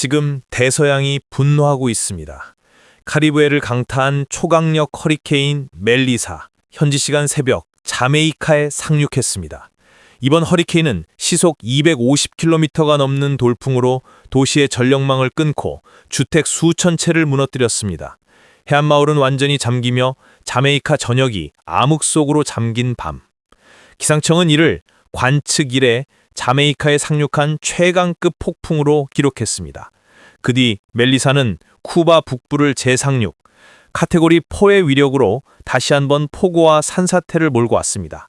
지금 대서양이 분노하고 있습니다. 카리브해를 강타한 초강력 허리케인 멜리사, 현지 시간 새벽 자메이카에 상륙했습니다. 이번 허리케인은 시속 250km가 넘는 돌풍으로 도시의 전력망을 끊고 주택 수천 채를 무너뜨렸습니다. 해안마을은 완전히 잠기며 자메이카 전역이 암흑 속으로 잠긴 밤. 기상청은 이를 관측 이래 자메이카에 상륙한 최강급 폭풍으로 기록했습니다. 그 뒤 멜리사는 쿠바 북부를 재상륙, 카테고리 4의 위력으로 다시 한번 폭우와 산사태를 몰고 왔습니다.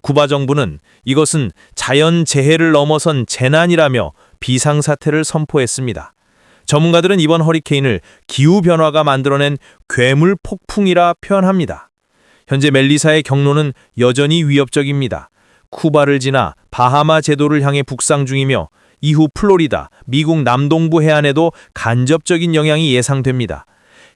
쿠바 정부는 이것은 자연 재해를 넘어선 재난이라며 비상사태를 선포했습니다. 전문가들은 이번 허리케인을 기후변화가 만들어낸 괴물 폭풍이라 표현합니다. 현재 멜리사의 경로는 여전히 위협적입니다. 쿠바를 지나 바하마 제도를 향해 북상 중이며 이후 플로리다, 미국 남동부 해안에도 간접적인 영향이 예상됩니다.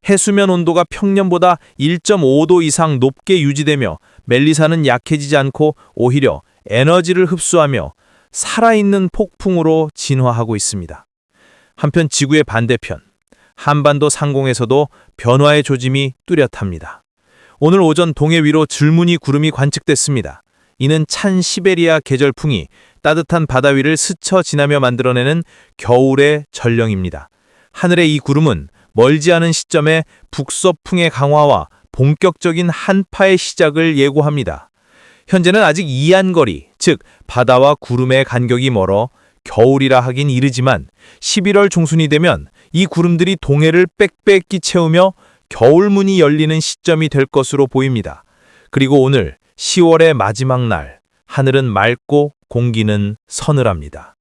해수면 온도가 평년보다 1.5도 이상 높게 유지되며 멜리사는 약해지지 않고 오히려 에너지를 흡수하며 살아있는 폭풍으로 진화하고 있습니다. 한편 지구의 반대편, 한반도 상공에서도 변화의 조짐이 뚜렷합니다. 오늘 오전 동해 위로 줄무늬 구름이 관측됐습니다. 이는 찬 시베리아 계절풍이 따뜻한 바다 위를 스쳐 지나며 만들어내는 겨울의 전령입니다. 하늘의 이 구름은 멀지 않은 시점에 북서풍의 강화와 본격적인 한파의 시작을 예고합니다. 현재는 아직 이안거리, 즉 바다와 구름의 간격이 멀어 겨울이라 하긴 이르지만 11월 중순이 되면 이 구름들이 동해를 빽빽히 채우며 겨울문이 열리는 시점이 될 것으로 보입니다. 그리고 오늘 10월의 마지막 날, 하늘은 맑고 공기는 서늘합니다.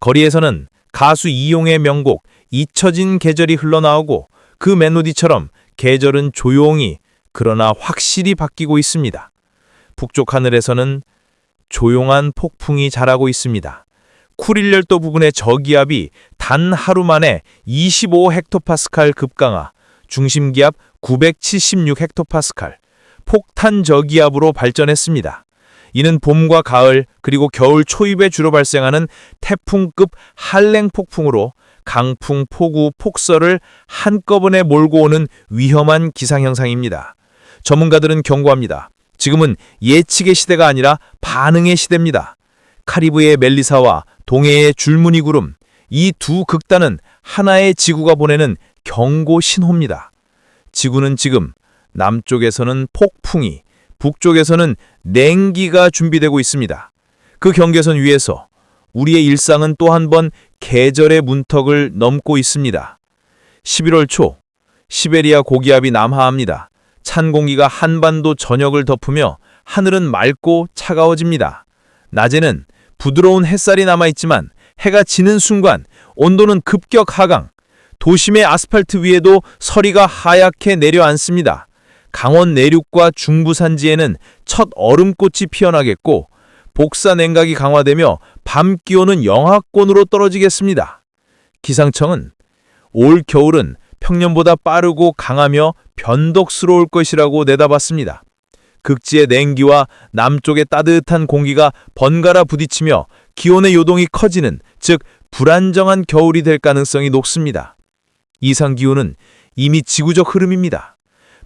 거리에서는 가수 이용의 명곡 잊혀진 계절이 흘러나오고 그 멜로디처럼 계절은 조용히 그러나 확실히 바뀌고 있습니다. 북쪽 하늘에서는 조용한 폭풍이 자라고 있습니다. 쿠릴열도 부분의 저기압이 단 하루 만에 25 헥토파스칼 급강하, 중심기압 976 헥토파스칼, 폭탄 저기압으로 발전했습니다. 이는 봄과 가을 그리고 겨울 초입에 주로 발생하는 태풍급 한랭 폭풍으로 강풍, 폭우, 폭설을 한꺼번에 몰고 오는 위험한 기상현상입니다. 전문가들은 경고합니다. 지금은 예측의 시대가 아니라 반응의 시대입니다. 카리브의 멜리사와 동해의 줄무늬 구름, 이 두 극단은 하나의 지구가 보내는 경고 신호입니다. 지구는 지금 남쪽에서는 폭풍이, 북쪽에서는 냉기가 준비되고 있습니다. 그 경계선 위에서 우리의 일상은 또 한 번 계절의 문턱을 넘고 있습니다. 11월 초, 시베리아 고기압이 남하합니다. 찬 공기가 한반도 전역을 덮으며 하늘은 맑고 차가워집니다. 낮에는 부드러운 햇살이 남아있지만 해가 지는 순간 온도는 급격 하강, 도심의 아스팔트 위에도 서리가 하얗게 내려앉습니다. 강원 내륙과 중부 산지에는 첫 얼음꽃이 피어나겠고 복사 냉각이 강화되며 밤 기온은 영하권으로 떨어지겠습니다. 기상청은 올 겨울은 평년보다 빠르고 강하며 변덕스러울 것이라고 내다봤습니다. 극지의 냉기와 남쪽의 따뜻한 공기가 번갈아 부딪히며 기온의 요동이 커지는 즉 불안정한 겨울이 될 가능성이 높습니다. 이상 기온은 이미 지구적 흐름입니다.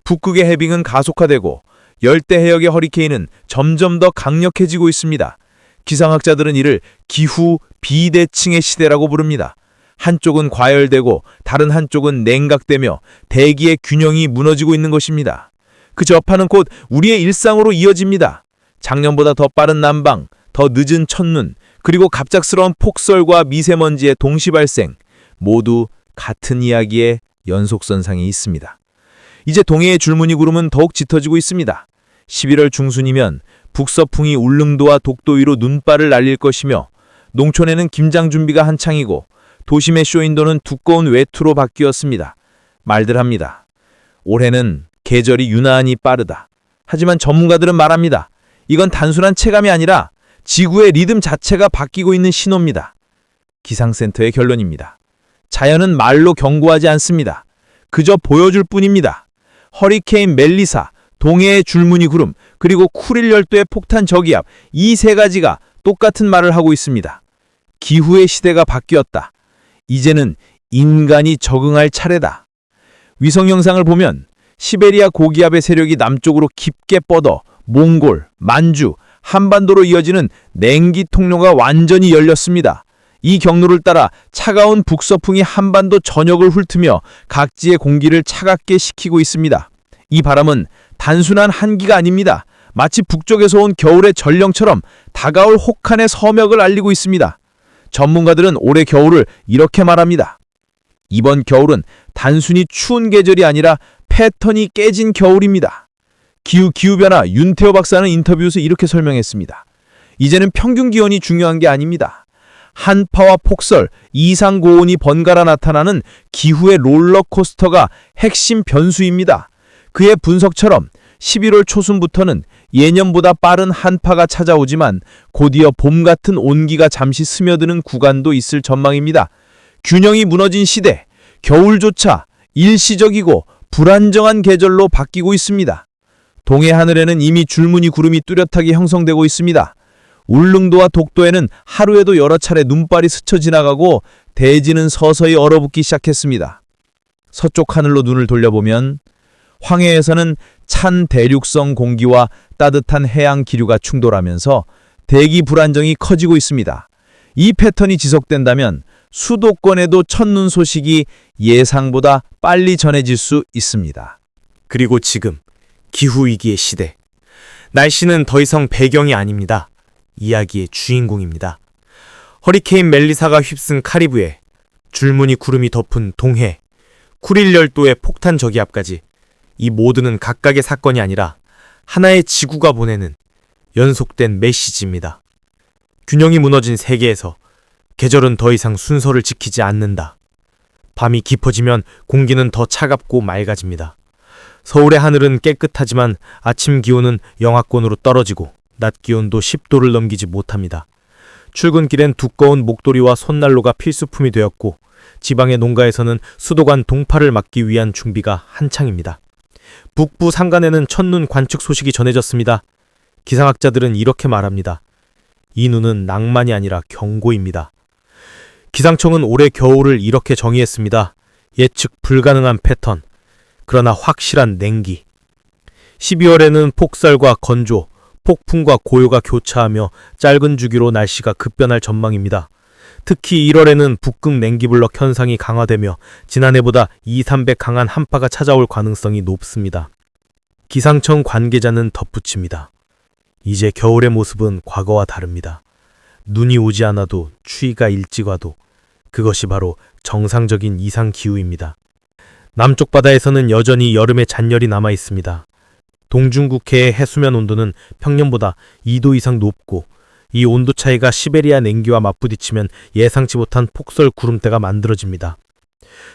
북극의 해빙은 가속화되고 열대 해역의 허리케인은 점점 더 강력해지고 있습니다. 기상학자들은 이를 기후 비대칭의 시대라고 부릅니다. 한쪽은 과열되고 다른 한쪽은 냉각되며 대기의 균형이 무너지고 있는 것입니다. 그 저파는 곧 우리의 일상으로 이어집니다. 작년보다 더 빠른 난방, 더 늦은 첫눈, 그리고 갑작스러운 폭설과 미세먼지의 동시 발생, 모두 같은 이야기의 연속선상에 있습니다. 이제 동해의 줄무늬 구름은 더욱 짙어지고 있습니다. 11월 중순이면 북서풍이 울릉도와 독도 위로 눈발을 날릴 것이며 농촌에는 김장 준비가 한창이고 도심의 쇼인도는 두꺼운 외투로 바뀌었습니다. 말들 합니다. 올해는 계절이 유난히 빠르다. 하지만 전문가들은 말합니다. 이건 단순한 체감이 아니라 지구의 리듬 자체가 바뀌고 있는 신호입니다. 기상센터의 결론입니다. 자연은 말로 경고하지 않습니다. 그저 보여줄 뿐입니다. 허리케인 멜리사, 동해의 줄무늬 구름, 그리고 쿠릴 열도의 폭탄 저기압, 이 세 가지가 똑같은 말을 하고 있습니다. 기후의 시대가 바뀌었다. 이제는 인간이 적응할 차례다. 위성 영상을 보면 시베리아 고기압의 세력이 남쪽으로 깊게 뻗어 몽골, 만주, 한반도로 이어지는 냉기 통로가 완전히 열렸습니다. 이 경로를 따라 차가운 북서풍이 한반도 전역을 훑으며 각지의 공기를 차갑게 식히고 있습니다. 이 바람은 단순한 한기가 아닙니다. 마치 북쪽에서 온 겨울의 전령처럼 다가올 혹한의 서맥을 알리고 있습니다. 전문가들은 올해 겨울을 이렇게 말합니다. 이번 겨울은 단순히 추운 계절이 아니라 패턴이 깨진 겨울입니다. 기후 기후변화 윤태호 박사는 인터뷰에서 이렇게 설명했습니다. 이제는 평균 기온이 중요한 게 아닙니다. 한파와 폭설, 이상 고온이 번갈아 나타나는 기후의 롤러코스터가 핵심 변수입니다. 그의 분석처럼 11월 초순부터는 예년보다 빠른 한파가 찾아오지만 곧이어 봄 같은 온기가 잠시 스며드는 구간도 있을 전망입니다. 균형이 무너진 시대, 겨울조차 일시적이고 불안정한 계절로 바뀌고 있습니다. 동해 하늘에는 이미 줄무늬 구름이 뚜렷하게 형성되고 있습니다. 울릉도와 독도에는 하루에도 여러 차례 눈발이 스쳐 지나가고 대지는 서서히 얼어붙기 시작했습니다. 서쪽 하늘로 눈을 돌려보면 황해에서는 찬 대륙성 공기와 따뜻한 해양 기류가 충돌하면서 대기 불안정이 커지고 있습니다. 이 패턴이 지속된다면 수도권에도 첫눈 소식이 예상보다 빨리 전해질 수 있습니다. 그리고 지금 기후위기의 시대. 날씨는 더 이상 배경이 아닙니다. 이야기의 주인공입니다. 허리케인 멜리사가 휩쓴 카리브해, 줄무늬 구름이 덮은 동해, 쿠릴 열도의 폭탄 저기압까지 이 모두는 각각의 사건이 아니라 하나의 지구가 보내는 연속된 메시지입니다. 균형이 무너진 세계에서 계절은 더 이상 순서를 지키지 않는다. 밤이 깊어지면 공기는 더 차갑고 맑아집니다. 서울의 하늘은 깨끗하지만 아침 기온은 영하권으로 떨어지고 낮 기온도 10도를 넘기지 못합니다. 출근길엔 두꺼운 목도리와 손난로가 필수품이 되었고 지방의 농가에서는 수도관 동파를 막기 위한 준비가 한창입니다. 북부 산간에는 첫눈 관측 소식이 전해졌습니다. 기상학자들은 이렇게 말합니다. 이 눈은 낭만이 아니라 경고입니다. 기상청은 올해 겨울을 이렇게 정의했습니다. 예측 불가능한 패턴, 그러나 확실한 냉기. 12월에는 폭설과 건조, 폭풍과 고요가 교차하며 짧은 주기로 날씨가 급변할 전망입니다. 특히 1월에는 북극 냉기블럭 현상이 강화되며 지난해보다 2, 300 강한 한파가 찾아올 가능성이 높습니다. 기상청 관계자는 덧붙입니다. 이제 겨울의 모습은 과거와 다릅니다. 눈이 오지 않아도 추위가 일찍 와도 그것이 바로 정상적인 이상 기후입니다. 남쪽 바다에서는 여전히 여름의 잔열이 남아 있습니다. 동중국해의 해수면 온도는 평년보다 2도 이상 높고 이 온도 차이가 시베리아 냉기와 맞부딪히면 예상치 못한 폭설 구름대가 만들어집니다.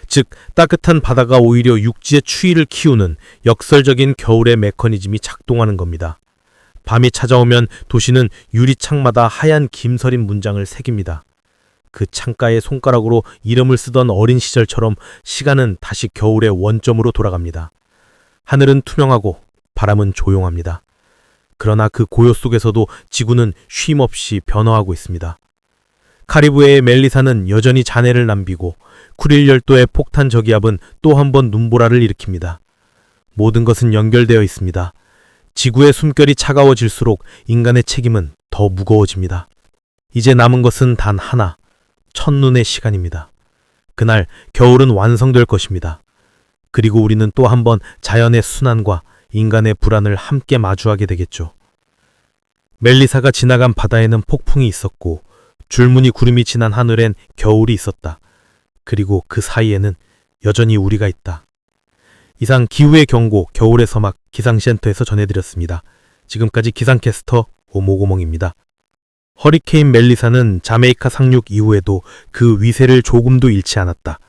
즉, 따뜻한 바다가 오히려 육지의 추위를 키우는 역설적인 겨울의 메커니즘이 작동하는 겁니다. 밤이 찾아오면 도시는 유리 창마다 하얀 김서린 문장을 새깁니다. 그 창가에 손가락으로 이름을 쓰던 어린 시절처럼 시간은 다시 겨울의 원점으로 돌아갑니다. 하늘은 투명하고 바람은 조용합니다. 그러나 그 고요 속에서도 지구는 쉼없이 변화하고 있습니다. 카리브해의 멜리사는 여전히 잔해를 남기고 쿠릴 열도의 폭탄 저기압은 또 한 번 눈보라를 일으킵니다. 모든 것은 연결되어 있습니다. 지구의 숨결이 차가워질수록 인간의 책임은 더 무거워집니다. 이제 남은 것은 단 하나, 첫눈의 시간입니다. 그날 겨울은 완성될 것입니다. 그리고 우리는 또 한 번 자연의 순환과 인간의 불안을 함께 마주하게 되겠죠. 멜리사가 지나간 바다에는 폭풍이 있었고 줄무늬 구름이 지난 하늘엔 겨울이 있었다. 그리고 그 사이에는 여전히 우리가 있다. 이상 기후의 경고 겨울의 서막 기상센터에서 전해드렸습니다. 지금까지 기상캐스터 오모고몽입니다. 허리케인 멜리사는 자메이카 상륙 이후에도 그 위세를 조금도 잃지 않았다.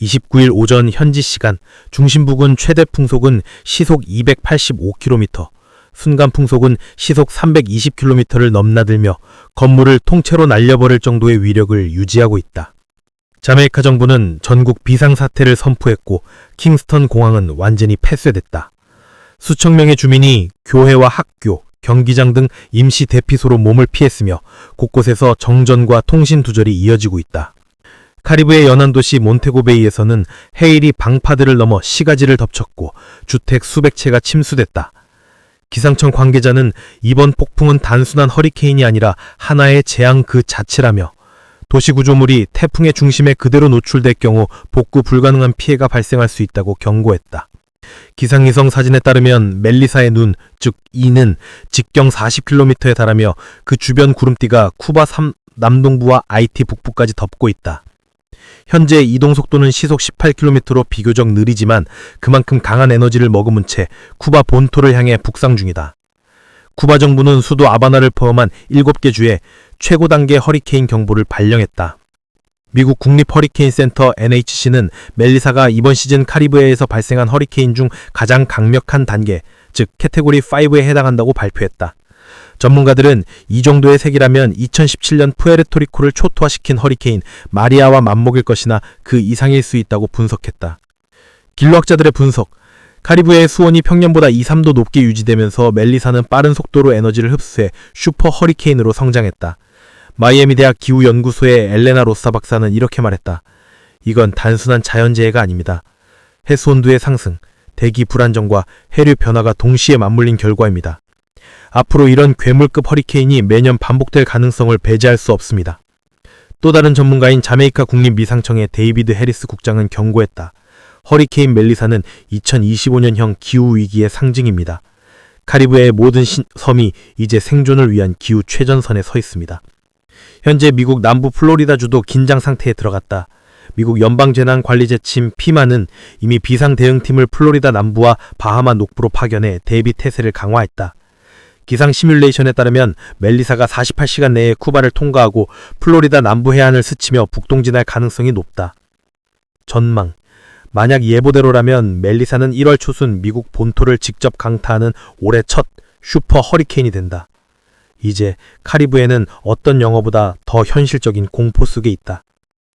29일 오전 현지 시간 중심 부근 최대 풍속은 시속 285km, 순간 풍속은 시속 320km를 넘나들며 건물을 통째로 날려버릴 정도의 위력을 유지하고 있다. 자메이카 정부는 전국 비상사태를 선포했고 킹스턴 공항은 완전히 폐쇄됐다. 수천 명의 주민이 교회와 학교, 경기장 등 임시 대피소로 몸을 피했으며 곳곳에서 정전과 통신 두절이 이어지고 있다. 카리브의 연안 도시 몬테고베이에서는 해일이 방파들을 넘어 시가지를 덮쳤고 주택 수백 채가 침수됐다. 기상청 관계자는 이번 폭풍은 단순한 허리케인이 아니라 하나의 재앙 그 자체라며 도시 구조물이 태풍의 중심에 그대로 노출될 경우 복구 불가능한 피해가 발생할 수 있다고 경고했다. 기상위성 사진에 따르면 멜리사의 눈, 즉 이는 직경 40km에 달하며 그 주변 구름띠가 쿠바 3 남동부와 아이티 북부까지 덮고 있다. 현재 이동 속도는 시속 18km로 비교적 느리지만 그만큼 강한 에너지를 머금은 채 쿠바 본토를 향해 북상 중이다. 쿠바 정부는 수도 아바나를 포함한 7개 주에 최고 단계 허리케인 경보를 발령했다. 미국 국립 허리케인 센터 NHC는 멜리사가 이번 시즌 카리브해에서 발생한 허리케인 중 가장 강력한 단계, 즉 캐테고리 5에 해당한다고 발표했다. 전문가들은 이 정도의 색이라면 2017년 푸에르토리코를 초토화시킨 허리케인 마리아와 맞먹을 것이나 그 이상일 수 있다고 분석했다. 길로학자들의 분석, 카리브해의 수온이 평년보다 2, 3도 높게 유지되면서 멜리사는 빠른 속도로 에너지를 흡수해 슈퍼 허리케인으로 성장했다. 마이애미 대학 기후연구소의 엘레나 로사 박사는 이렇게 말했다. 이건 단순한 자연재해가 아닙니다. 해수온도의 상승, 대기 불안정과 해류 변화가 동시에 맞물린 결과입니다. 앞으로 이런 괴물급 허리케인이 매년 반복될 가능성을 배제할 수 없습니다. 또 다른 전문가인 자메이카 국립미상청의 데이비드 해리스 국장은 경고했다. 허리케인 멜리사는 2025년형 기후위기의 상징입니다. 카리브해의 모든 신- 섬이 이제 생존을 위한 기후 최전선에 서 있습니다. 현재 미국 남부 플로리다주도 긴장 상태에 들어갔다. 미국 연방재난관리재팀 피마는 이미 비상 대응팀을 플로리다 남부와 바하마 녹부로 파견해 대비 태세를 강화했다. 기상 시뮬레이션에 따르면 멜리사가 48시간 내에 쿠바를 통과하고 플로리다 남부 해안을 스치며 북동진할 가능성이 높다. 전망. 만약 예보대로라면 멜리사는 1월 초순 미국 본토를 직접 강타하는 올해 첫 슈퍼 허리케인이 된다. 이제 카리브해는 어떤 영어보다 더 현실적인 공포 속에 있다.